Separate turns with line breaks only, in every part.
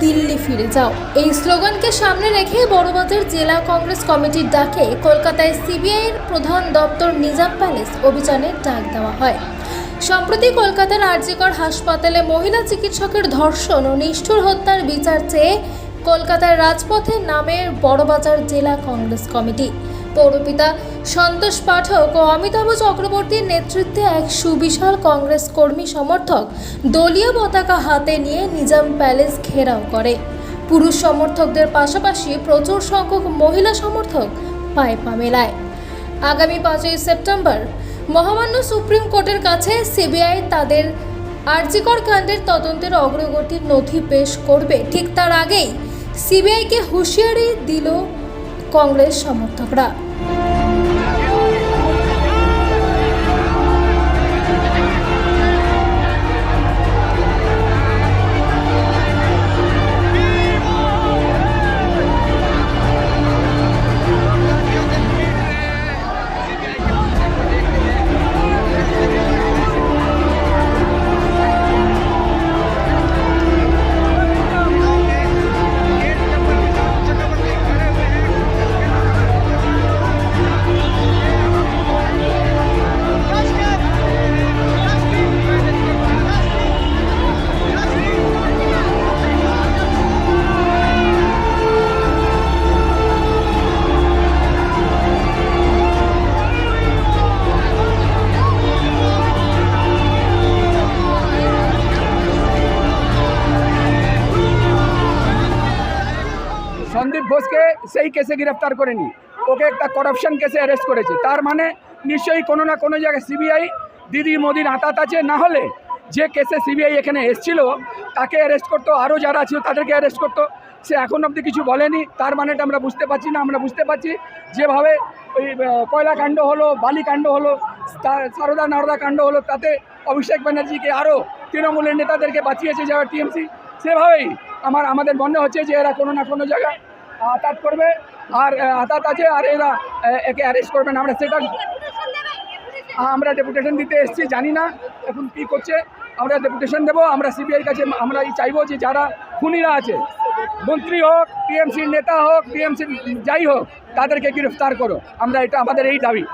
বাঁচাও এই স্লোগানকে সামনে রেখে বড়বাজার জেলা কংগ্রেস কমিটির ডাকে কলকাতায় সিবিআইয়ের প্রধান দপ্তর নিজাম প্যালেস অভিযানের ডাক দেওয়া হয়। সম্প্রতি কলকাতার আরজিকর হাসপাতালে মহিলা চিকিৎসকের ধর্ষণ ও নিষ্ঠুর হত্যার বিচার চেয়ে কলকাতার রাজপথে নামের বড়বাজার জেলা কংগ্রেস কমিটি। পৌরপিতা সন্তোষ পাঠক ও অমিতাভ চক্রবর্তীর নেতৃত্বে এক সুবিশাল কংগ্রেস কর্মী সমর্থক দলীয় পতাকা হাতে নিয়ে নিজাম প্যালেস ঘেরাও করে। পুরুষ সমর্থকদের পাশাপাশি প্রচুর সংখ্যক মহিলা সমর্থক পায়ে পা মেলায়। আগামী পাঁচই সেপ্টেম্বর মহামান্য সুপ্রিম কোর্টের কাছে সিবিআই তাদের আরজিকর কাণ্ডের তদন্তের অগ্রগতির নথি পেশ করবে। ঠিক তার আগেই সিবিআইকে হুঁশিয়ারি দিল কংগ্রেস সমর্থকরা।
ঘোষকে সেই কেসে গ্রেফতার করেনি। ওকে একটা করাপশন কেসে অ্যারেস্ট করেছে। তার মানে নিশ্চয়ই কোনো না কোনো জায়গায় সিবিআই দিদি মোদির আঁতাত আছে। না হলে যে কেসে সিবিআই এখানে এসছিল তাকে অ্যারেস্ট করতো। আরও যারা ছিল তাদেরকে অ্যারেস্ট করতো। সে এখন অবধি কিছু বলেনি। তার মানেটা আমরা বুঝতে পারছি না। আমরা বুঝতে পারছি যেভাবে ওই আহ, কয়লা কাণ্ড হলো বালি কাণ্ড হলো সারদা নারদা কাণ্ড হলো তাতে অভিষেক ব্যানার্জিকে আরও তৃণমূলের নেতাদেরকে বাঁচিয়েছে যারা টিএমসি সেভাবেই আমার আমাদের মনে হচ্ছে যে এরা কোনো না কোনো জায়গায় আতাত করবে, আর আতাত আছে, আর এরা একে অ্যারেস্ট করবে না। আমরা সেটা আমরা ডেপুটেশন দিতে এসেছি, জানি না এখন কী করছে। আমরা ডেপুটেশন দেবো, আমরা সিবিআইয়ের কাছে আমরা এই চাইব যে যারা খুনিরা আছে, মন্ত্রী হোক টিএমসির নেতা হোক টিএমসির যাই হোক, তাদেরকে গ্রেফতার করো। আমরা এটা আমাদের এই দাবি।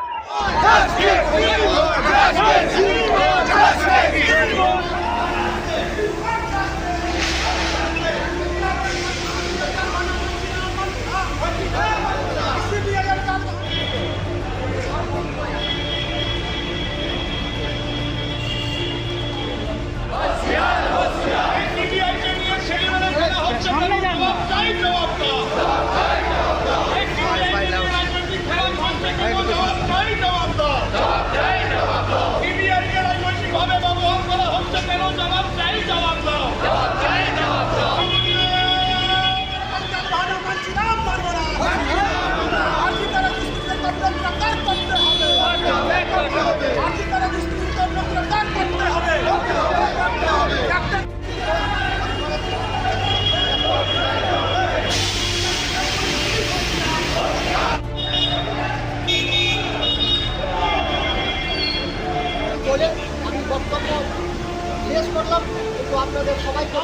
সিবিআইকে নিয়ে আপনাদের সবাইকে